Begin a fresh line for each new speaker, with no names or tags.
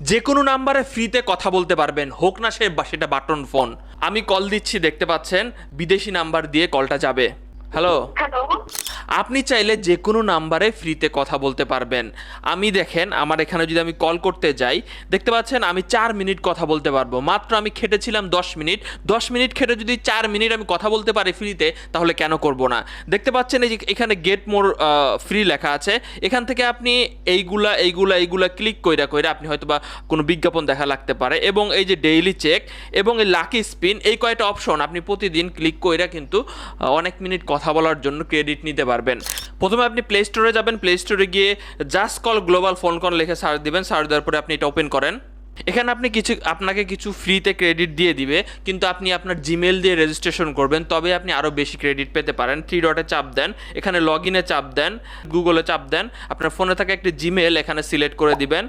যে কোনো নাম্বারে ফ্রিতে কথা বলতে পারবেন। হোক না সে বা সেটা বাটন ফোন। আমি কল দিচ্ছি, দেখতে পাচ্ছেন? বিদেশি নাম্বার দিয়ে কলটা যাবে। হ্যালো আপনি চাইলে যে কোনো নাম্বারে ফ্রিতে কথা বলতে পারবেন। আমি দেখেন, আমার এখানে যদি আমি কল করতে যাই, দেখতে পাচ্ছেন আমি চার মিনিট কথা বলতে পারব। মাত্র আমি খেটেছিলাম দশ মিনিট। দশ মিনিট খেটে যদি চার মিনিট আমি কথা বলতে পারি ফ্রিতে, তাহলে কেন করব না? দেখতে পাচ্ছেন এই যে এখানে গেট মোর ফ্রি লেখা আছে। এখান থেকে আপনি এইগুলা এইগুলা এইগুলা ক্লিক কইরা কইরা আপনি হয়তো বা কোনো বিজ্ঞাপন দেখা লাগতে পারে। এবং এই যে ডেইলি চেক এবং এই লাকি স্পিন, এই কয়টা অপশন আপনি প্রতিদিন ক্লিক কইরা কিন্তু অনেক মিনিট কথা বলার জন্য ক্রেডিট নিতে পারবেন। প্রথমে আপনি প্লে স্টোরে যাবেন। প্লে স্টোরে গিয়ে just call global phone call লিখে সার্চ দিবেন। সার্চ দেওয়ার পরে আপনি এটা ওপেন করেন। এখানে আপনি কিছু, আপনাকে কিছু ফ্রিতে ক্রেডিট দিয়ে দিবে। কিন্তু আপনি আপনার জিমেল দিয়ে রেজিস্ট্রেশন করবেন। তবে আপনি আরও বেশি ক্রেডিট পেতে পারেন। থ্রি ডটে চাপ দেন। এখানে লগ চাপ দেন। গুগলে চাপ দেন। আপনার ফোনে থাকা একটি জিমেল এখানে সিলেক্ট করে দিবেন।